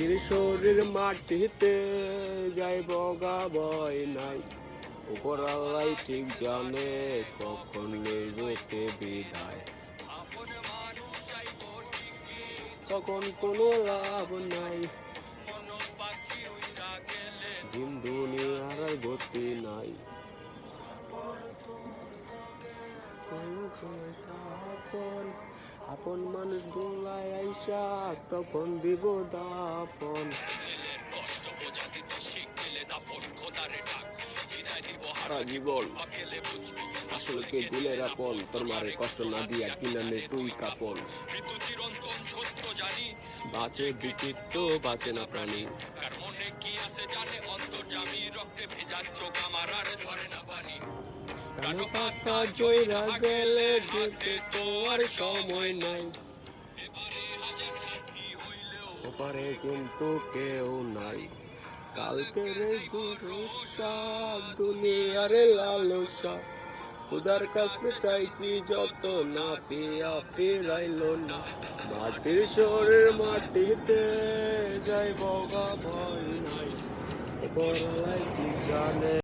মাটির শরীর মাটিতে যাই বগা ভয় নাই। উপর আল্লাহ ঠিক জানে কখন নেবতে বিদায়? তখন কোনো লাভ নাই। দিন দুনিয়ার আর গতি নাই। আপন মানুষ দোলায় আইসা তখন দিব দাফন সারা জীবন আসলে কে দিলের আপন? তোর মারে কষ্ট না দিয়া তুই কাপন। মৃত্যু চিরন্তন সত্য জানি। বাঁচে বিচিত্র বাঁচে না প্রাণী। কার মনে কি আছে জানে? অন্তর্জামী রক্তে ভেজা চোখ আমার আর ঝরে না পানি। পাতা জয়রা গেলে যেতে তো আর সময় নাই। ওপারে কিন্তু কেউ নাই। দুনিয়ারে লালসা। খুদার কাছে চাইছি যত না পিয়া ফিরাইলো না। মাটির শরীর মাটিতে যাই বগা ভয় নাই। ওপরলাই কি জানে?